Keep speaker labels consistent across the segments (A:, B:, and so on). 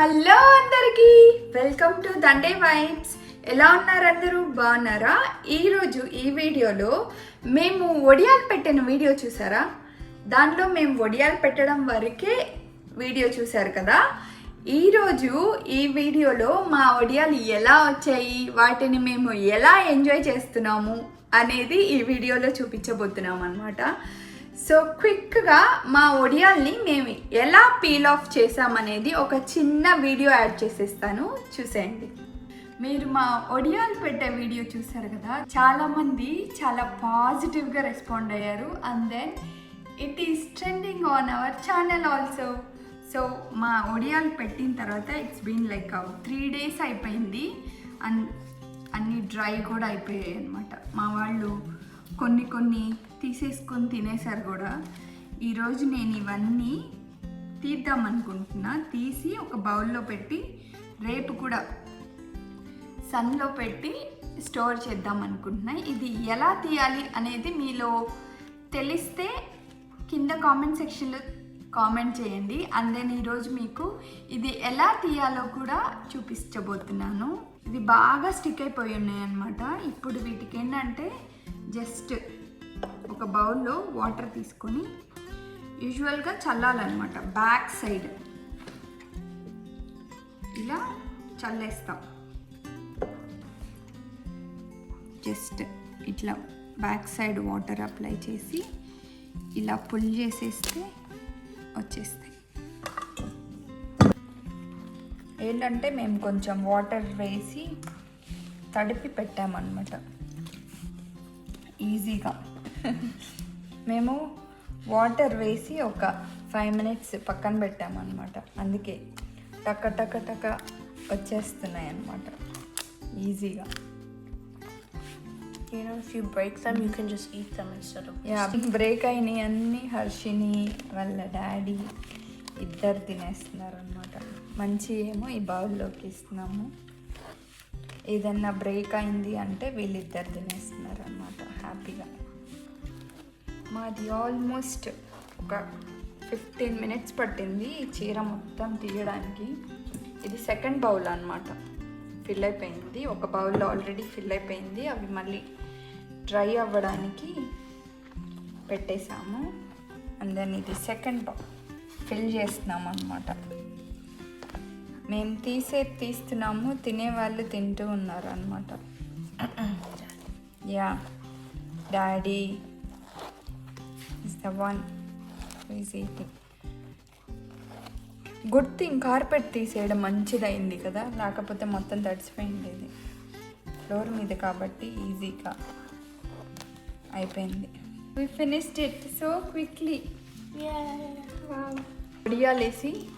A: Hello అందరికీ. Welcome to Dande vibes. ఎలా ఉన్నారు అందరూ? బాగున్నారా? ఈరోజు ఈ వీడియోలో మేము ఒడియాలు పెట్టిన వీడియో చూసారా? దాంట్లో మేము ఒడియాలు పెట్టడం వరకే వీడియో చూసారు కదా? ఈరోజు ఈ వీడియోలో మా ఒడియాలు ఎలా వచ్చాయి? వాటిని మేము ఎలా ఎంజాయ్ చేస్తున్నాము అనేది ఈ వీడియోలో చూపించబోతున్నాం అనమాట సో క్విక్గా మా ఒడియాల్ని మేము ఎలా పీల్ ఆఫ్ చేసామనేది ఒక చిన్న వీడియో యాడ్ చేసేస్తాను. చూసేయండి. మీరు మా ఒడియాలు పెట్టే వీడియో చూసారు కదా? చాలామంది చాలా పాజిటివ్గా రెస్పాండ్ అయ్యారు. And then it is trending on our channel also so మా ఒడియాలు పెట్టిన తర్వాత it's been like three days అయిపోయింది. అండ్ అన్ని డ్రై కూడా అయిపోయాయి అనమాట మా వాళ్ళు కొన్ని కొన్ని తీసేసుకొని తినేసారు కూడా. ఈరోజు నేను ఇవన్నీ తీద్దాం అనుకుంటున్నా. తీసి ఒక బౌల్లో పెట్టి రేపు కూడా సన్లో పెట్టి స్టోర్ చేద్దాం అనుకుంటున్నా. ఇది ఎలా తీయాలి అనేది మీలో తెలిస్తే కింద కామెంట్ సెక్షన్లో కామెంట్ చేయండి. అండ్ దెన్ ఈరోజు మీకు ఇది ఎలా తీయాలో కూడా చూపించబోతున్నాను. ఇది బాగా స్టిక్ అయిపోయి ఉన్నాయన్నమాట. ఇప్పుడు వీటికి ఏంటంటే జస్ట్ ఒక బౌల్లో వాటర్ తీసుకొని యూజువల్గా చల్లాలన్నమాట బ్యాక్ సైడ్. ఇలా చల్లేస్తాం. జస్ట్ ఇట్లా బ్యాక్ సైడ్ వాటర్ అప్లై చేసి ఇలా పుల్ చేసేస్తే వచ్చేస్తాయి. ఏంటంటే మేము కొంచెం వాటర్ వేసి తడిపి పెట్టామన్నమాట. ఈజీగా. మేము వాటర్ వేసి ఒక ఫైవ్ మినిట్స్ పక్కన పెట్టామన్నమాట. అందుకే టక టక టక వచ్చేస్తున్నాయి అన్నమాట ఈజీగా.
B: You know, if you break them, you can just eat them instead of.
A: Yeah break అయినాయి అన్ని హర్షిని వాళ్ళ డాడీ ఇద్దరు తినేస్తున్నారు అనమాట మంచి ఏమో ఈ బౌల్లోకి ఇస్తున్నాము. ఏదన్నా బ్రేక్ అయింది అంటే వీళ్ళిద్దరు తినేస్తున్నారు అనమాట హ్యాపీగా. మాది ఆల్మోస్ట్ ఒక ఫిఫ్టీన్ మినిట్స్ పట్టింది ఈ చీర మొత్తం తీయడానికి. ఇది సెకండ్ బౌల్ అనమాట ఫిల్ అయిపోయింది. ఒక బౌల్ ఆల్రెడీ ఫిల్ అయిపోయింది. అవి మళ్ళీ డ్రై అవ్వడానికి పెట్టేసాము అండ్ దెన్ ఇది సెకండ్ బౌల్ ఫిల్ చేస్తున్నాము అనమాట మేము తీసే తీస్తున్నాము. తినే వాళ్ళు తింటూ ఉన్నారు అనమాట yeah daddy is the one is eating good thing carpet తీసేయడం మంచిదైంది కదా. లేకపోతే మొత్తం తడిసిపోయింది ఇది. ఫ్లోర్ మీద కాబట్టి ఈజీగా అయిపోయింది. We finished it so quickly ఉడియాలేసి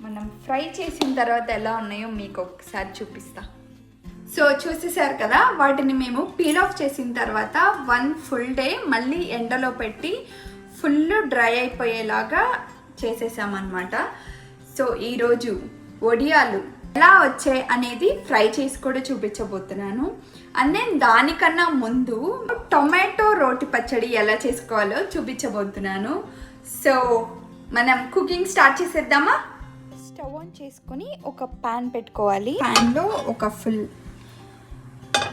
A: మనం ఫ్రై చేసిన తర్వాత ఎలా ఉన్నాయో మీకు ఒకసారి చూపిస్తా. సో చూసేసారు కదా వాటిని మేము పీల్ ఆఫ్ చేసిన తర్వాత వన్ ఫుల్ డే మళ్ళీ ఎండలో పెట్టి ఫుల్ డ్రై అయిపోయేలాగా చేసేసామన్నమాట. సో ఈరోజు వడియాలు ఎలా వచ్చాయి అనేది ఫ్రై చేసి కూడా చూపించబోతున్నాను. అండ్ నేను దానికన్నా ముందు టొమాటో రోటి పచ్చడి ఎలా చేసుకోవాలో చూపించబోతున్నాను. సో మనం కుకింగ్ స్టార్ట్ చేసేద్దామా? స్టవ్ ఆన్ చేసుకొని ఒక పాన్ పెట్టుకోవాలి. ప్యాన్లో ఒక ఫుల్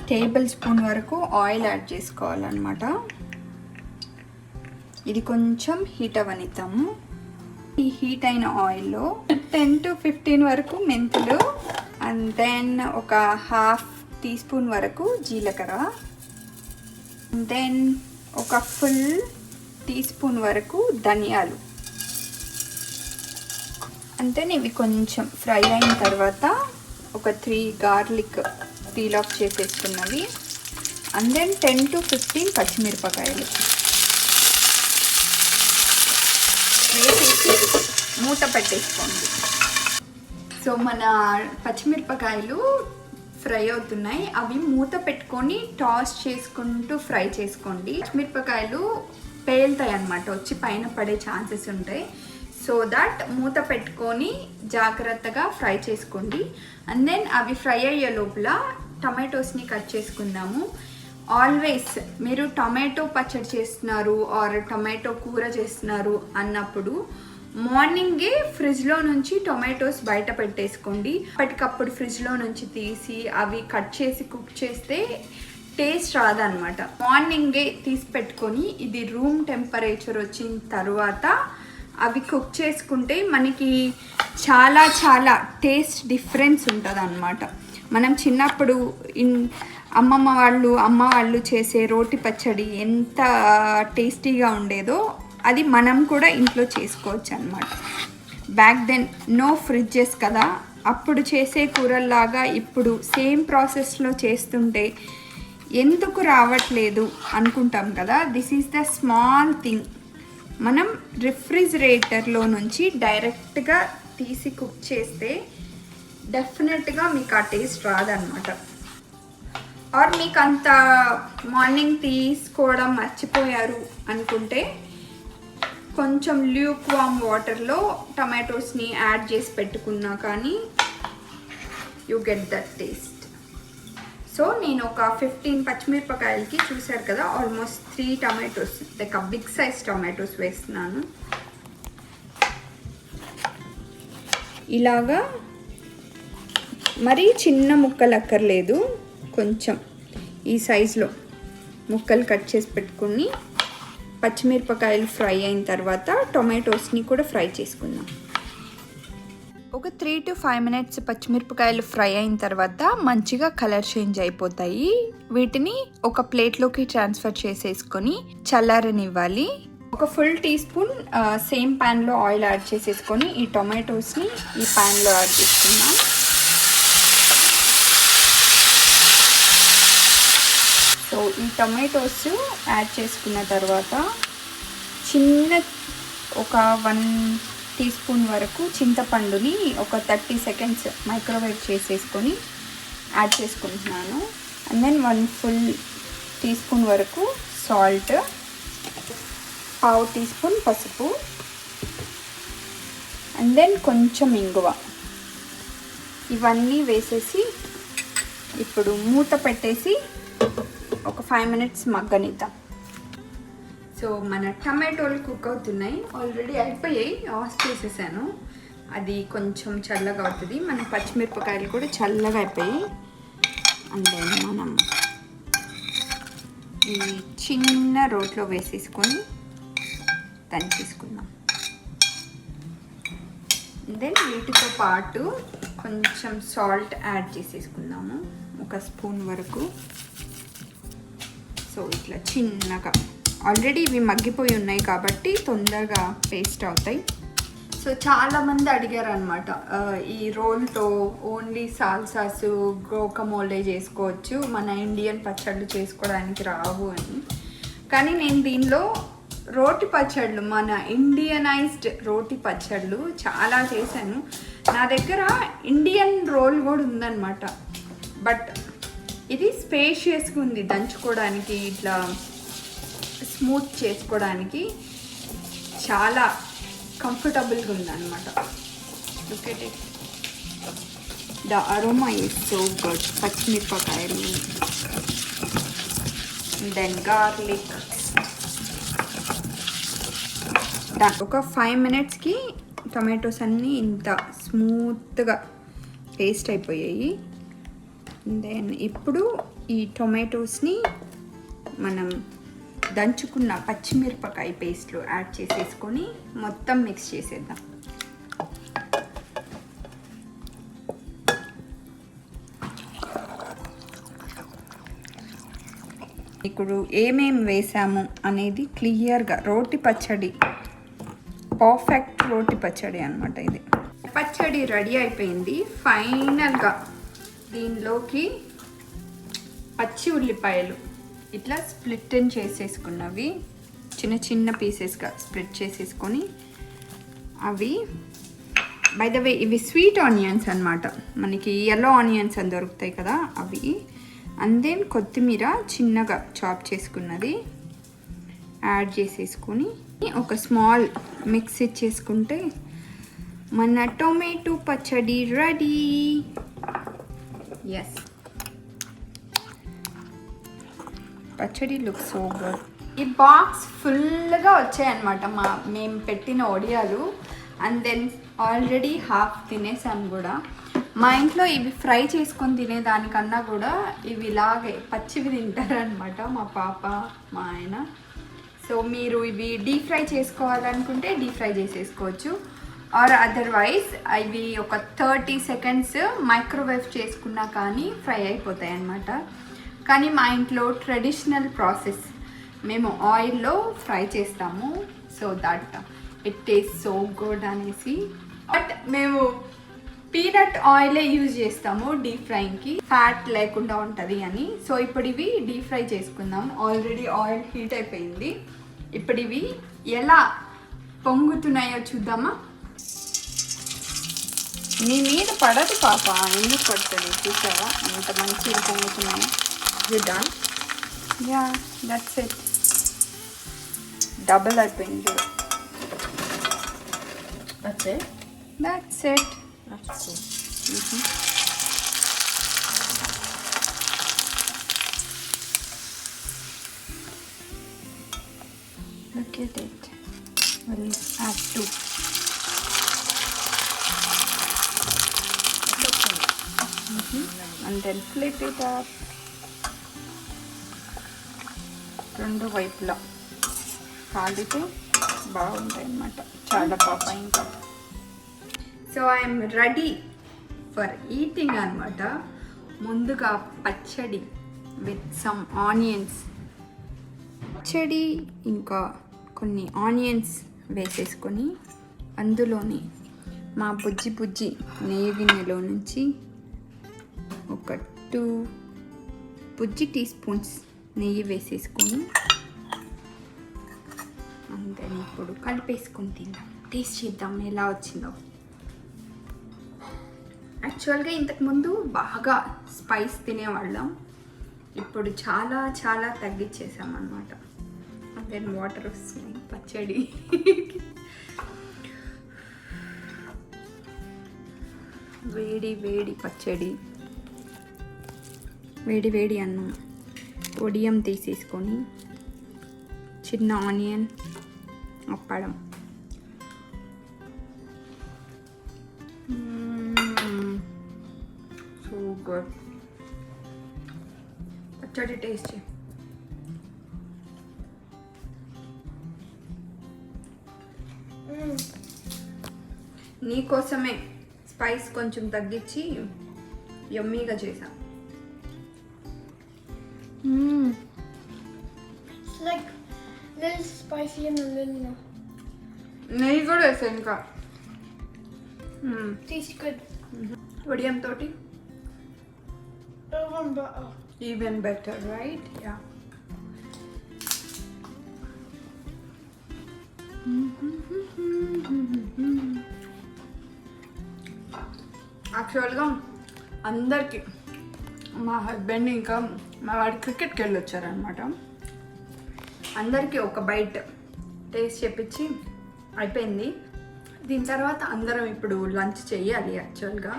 A: టేబుల్ స్పూన్ వరకు ఆయిల్ యాడ్ చేసుకోవాలన్నమాట. ఇది కొంచెం హీట్ అవనిద్దాము ఈ హీట్ అయిన ఆయిల్లో టెన్ టు ఫిఫ్టీన్ వరకు మెంతులు అండ్ దెన్ ఒక హాఫ్ టీ స్పూన్ వరకు జీలకర్ర. దెన్ ఒక ఫుల్ టీ స్పూన్ వరకు ధనియాలు. అంతే ఇవి కొంచెం ఫ్రై అయిన తర్వాత ఒక three garlic peel off చేసేసుకున్నవి and then ten to fifteen పచ్చిమిరపకాయలు. వేసేసి మూత పెట్టేసుకోండి. సో మన పచ్చిమిరపకాయలు ఫ్రై అవుతున్నాయి. అవి మూత పెట్టుకొని టాస్ చేసుకుంటూ ఫ్రై చేసుకోండి. పచ్చిమిరపకాయలు పేలుతాయి అన్నమాట. వచ్చి పైన పడే ఛాన్సెస్ ఉంటాయి. సో దట్ మూత పెట్టుకొని జాగ్రత్తగా ఫ్రై చేసుకోండి. అండ్ దెన్ అవి ఫ్రై అయ్యే లోపల టమాటోస్ని కట్ చేసుకుందాము. ఆల్వేస్ మీరు టమాటో పచ్చడి చేస్తున్నారు ఆర్ టమాటో కూర చేస్తున్నారు అన్నప్పుడు మార్నింగే ఫ్రిడ్జ్లో నుంచి టొమాటోస్ బయట పెట్టేసుకోండి. అప్పటికప్పుడు ఫ్రిడ్జ్లో నుంచి తీసి అవి కట్ చేసి కుక్ చేస్తే టేస్ట్ రాదనమాట మార్నింగే తీసి పెట్టుకొని ఇది రూమ్ టెంపరేచర్ వచ్చిన తర్వాత అవి కుక్ చేసుకుంటే మనకి చాలా చాలా టేస్ట్ డిఫరెన్స్ ఉంటుంది అనమాట మనం చిన్నప్పుడు ఇన్ అమ్మమ్మ వాళ్ళు అమ్మ వాళ్ళు చేసే రోటి పచ్చడి ఎంత టేస్టీగా ఉండేదో అది మనం కూడా ఇంట్లో చేసుకోవచ్చు అనమాట బ్యాక్ దెన్ నో ఫ్రిడ్జెస్ కదా. అప్పుడు చేసే కూరల్లాగా ఇప్పుడు సేమ్ ప్రాసెస్లో చేస్తుంటే ఎందుకు రావట్లేదు అనుకుంటాం కదా. This is the small thing మనం రిఫ్రిజిరేటర్లో నుంచి డైరెక్ట్గా తీసి కుక్ చేస్తే డెఫినెట్గా మీకు ఆ టేస్ట్ రాదనమాట ఆర్ మీకు అంత మార్నింగ్ తీసుకోవడం మర్చిపోయారు అనుకుంటే కొంచెం ల్యూక్ వామ్ వాటర్లో టమాటోస్ని యాడ్ చేసి పెట్టుకున్నా కానీ you get that taste so నేను ఒక ఫిఫ్టీన్ పచ్చిమిరపకాయలకి చూశారు కదా almost three tomatoes like big size tomatoes వేస్తున్నాను. ఇలాగా మరీ చిన్న ముక్కలు అక్కర్లేదు కొంచెం ఈ సైజులో ముక్కలు కట్ చేసి పెట్టుకుని పచ్చిమిరపకాయలు ఫ్రై అయిన తర్వాత టొమాటోస్ని కూడా ఫ్రై చేసుకుందాం. ఒక త్రీ టు ఫైవ్ మినిట్స్ పచ్చిమిరపకాయలు ఫ్రై అయిన తర్వాత మంచిగా కలర్ చేంజ్ అయిపోతాయి. వీటిని ఒక ప్లేట్లోకి ట్రాన్స్ఫర్ చేసేసుకొని చల్లారనివ్వాలి. ఒక ఫుల్ టీ స్పూన్ సేమ్ ప్యాన్లో ఆయిల్ యాడ్ చేసేసుకొని ఈ టొమాటోస్ని ఈ ప్యాన్లో యాడ్ చేసుకుందాం. ఈ టొమాటోస్ యాడ్ చేసుకున్న తర్వాత చిన్న ఒక వన్ టీ స్పూన్ వరకు చింతపండుని ఒక థర్టీ సెకండ్స్ మైక్రోవేవ్ చేసేసుకొని యాడ్ చేసుకుంటున్నాను. And then one full teaspoon వరకు సాల్ట్ పావు టీ స్పూన్ పసుపు అండ్ దెన్ కొంచెం ఇంగువ. ఇవన్నీ వేసేసి ఇప్పుడు మూత పెట్టేసి ఫైవ్ మినిట్స్ మగ్గనిద్దాం సో మన టమాటోలు కుక్ అవుతున్నాయి. ఆల్రెడీ అయిపోయాయి. ఆఫ్ చేసేసాను. అది కొంచెం చల్లగా అవుతుంది. మన పచ్చిమిరపకాయలు కూడా చల్లగా అయిపోయి అండ్ మనం ఈ చిన్న రోట్లో వేసేసుకొని దంచేసుకుందాం దెన్ వీటితో పాటు కొంచెం సాల్ట్ యాడ్ చేసేసుకుందాము. ఒక స్పూన్ వరకు. సో ఇట్లా చిన్నగా. ఆల్రెడీ ఇవి మగ్గిపోయి ఉన్నాయి కాబట్టి తొందరగా పేస్ట్ అవుతాయి. సో చాలామంది అడిగారు అనమాట ఈ రోల్తో ఓన్లీ సాల్సాస్ గోకమోలే చేసుకోవచ్చు మన ఇండియన్ పచ్చళ్ళు చేసుకోవడానికి రావు అని. కానీ నేను దీనిలో రోటి పచ్చళ్ళు మన ఇండియనైజ్డ్ రోటి పచ్చళ్ళు చాలా చేశాను. నా దగ్గర ఇండియన్ రోల్ కూడా ఉందన్నమాట. బట్ ఇది స్పేషియస్గా ఉంది దంచుకోవడానికి ఇట్లా స్మూత్ చేసుకోవడానికి. చాలా కంఫర్టబుల్గా ఉందన్నమాట. Look at it the aroma is so good పచ్చిమిరపకాయలు దెన్ గార్లిక్ ఒక ఫైవ్ మినిట్స్కి టమాటోస్ అన్నీ ఇంత స్మూత్గా పేస్ట్ అయిపోయాయి. దెన్ ఇప్పుడు ఈ టొమాటోస్ని మనం దంచుకున్న పచ్చిమిరపకాయ పేస్ట్లో యాడ్ చేసేసుకొని మొత్తం మిక్స్ చేసేద్దాం. ఇప్పుడు ఏమేం వేసాము అనేది క్లియర్గా రోటి పచ్చడి పర్ఫెక్ట్ రోటి పచ్చడి అనమాట ఇది. పచ్చడి రెడీ అయిపోయింది. ఫైనల్గా దీనిలోకి పచ్చి ఉల్లిపాయలు ఇట్లా స్ప్లిట్ చేసేసుకున్నవి. చిన్న చిన్న పీసెస్గా స్ప్లిట్ చేసేసుకొని అవి బై ద వే ఇవి స్వీట్ ఆనియన్స్ అనమాట మనకి ఎల్లో ఆనియన్స్ అని దొరుకుతాయి కదా అవి. అండ్ దెన్ కొత్తిమీర చిన్నగా చాప్ చేసుకున్నది. యాడ్ చేసేసుకొని ఒక స్మాల్ మిక్స్ ఇచ్చేసుకుంటే మన టొమాటో పచ్చడి రెడీ ఎస్ పచ్చడి లుక్ సో గుడ్ ఈ బాక్స్ ఫుల్గా వచ్చాయన్నమాట మా మేము పెట్టిన ఒడియాలు. అండ్ దెన్ ఆల్రెడీ హాఫ్ తినేసాను కూడా. మా ఇంట్లో ఇవి ఫ్రై చేసుకొని తినేదానికన్నా కూడా ఇవి ఇలాగే పచ్చివి తింటారనమాట మా పాప మా ఆయన. సో మీరు ఇవి డీప్ ఫ్రై చేసుకోవాలనుకుంటే డీప్ ఫ్రై చేసేసుకోవచ్చు. ఆర్ అదర్వైజ్ ఇవి ఒక థర్టీ సెకండ్స్ మైక్రోవేవ్ చేసుకున్నా కానీ ఫ్రై అయిపోతాయి అన్నమాట. కానీ మా ఇంట్లో ట్రెడిషనల్ ప్రాసెస్ మేము ఆయిల్లో ఫ్రై చేస్తాము. So that it taste so good అనేసి. బట్ మేము పీనట్ ఆయిలే యూజ్ చేస్తాము డీప్ ఫ్రైకి ఫ్యాట్ లేకుండా ఉంటుంది అని. సో ఇప్పుడు ఇవి డీప్ ఫ్రై చేసుకుందాం. ఆల్రెడీ ఆయిల్ హీట్ అయిపోయింది. ఇప్పుడు ఇవి ఎలా పొంగుతున్నాయో చూద్దామా? నీ మీద పడదు పాప ఎందుకు పడుతుంది చూసావా ఎంత మంచిగా పొంగుతున్నాయో
B: You done?
A: Yeah that's it double అయిపోయింది చూడు
B: That's it?
A: That's it
B: That's cool.
A: Look at it. We'll add two. And then flip it up. రెండు వైపులా. కాలితే బాగుంటాయి అన్నమాట చాలా పాప ఇంకా. So I'm ready for eating అనమాట ముందుగా పచ్చడి విత్ సమ్ ఆనియన్స్ పచ్చడి ఇంకా కొన్ని ఆనియన్స్ వేసేసుకొని అందులోని మా బుజ్జి బుజ్జి నెయ్యి గిన్నెలో నుంచి ఒక టూ బుజ్జి టీ స్పూన్స్ నెయ్యి వేసేసుకొని అంతే ఇప్పుడు కలిపేసుకొని తిందాం. టేస్ట్ చేద్దాం ఎలా వచ్చిందో. యాక్చువల్గా ఇంతకుముందు బాగా స్పైస్ తినేవాళ్ళం. ఇప్పుడు చాలా చాలా తగ్గించేసాం అనమాట దెన్ వాటర్ వస్తున్నాయి పచ్చడి. వేడి వేడి పచ్చడి. వేడి వేడి అన్నం. ఒడియం తీసేసుకొని చిన్న ఆనియన్ అప్పడం. సూపర్. పచ్చడి టేస్ట్ నీకోసమే స్పైస్ కొంచెం తగ్గించి యమ్మీగా చేశాను
B: Mm.
C: It's like a little spicy and a little no.
A: నెయ్యి కూడా వేసా ఇంకా మ్మ్.
C: Tastes good.
A: వడియం తోటి
C: Even better.
A: Even better right yeah యాక్చువల్గా అందరికీ మా హస్బెండ్ ఇంకా మా వాడు క్రికెట్కి వెళ్ళి వచ్చారనమాట అందరికీ ఒక బైట్ టేస్ట్ చెప్పించి అయిపోయింది. దీని తర్వాత అందరం ఇప్పుడు లంచ్ చెయ్యాలి యాక్చువల్గా.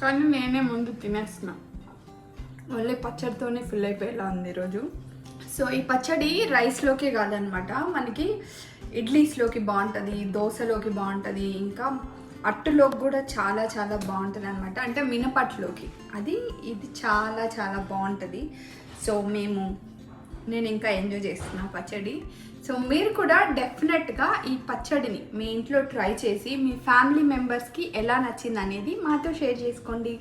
A: కానీ నేనే ముందు తినేస్తున్నా. ఓన్లీ పచ్చడితోనే ఫిల్ అయిపోయేలా ఉంది ఈరోజు. సో ఈ పచ్చడి రైస్లోకే కాదనమాట మనకి ఇడ్లీస్లోకి బాగుంటుంది దోశలోకి బాగుంటుంది ఇంకా అట్టులోకి కూడా చాలా చాలా బాగుంటుంది అనమాట అంటే మినపట్టులోకి అది ఇది చాలా చాలా బాగుంటుంది. సో మేము నేను ఇంకా ఎంజాయ్ చేస్తున్నా పచ్చడి. సో మీరు కూడా డెఫినెట్గా ఈ పచ్చడిని మీ ఇంట్లో ట్రై చేసి మీ ఫ్యామిలీ మెంబర్స్కి ఎలా నచ్చింది అనేది మాతో షేర్ చేసుకోండి.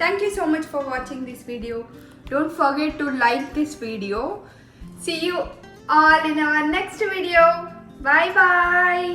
A: Thank you so much for watching this video don't forget to like this video see you all in our next video bye bye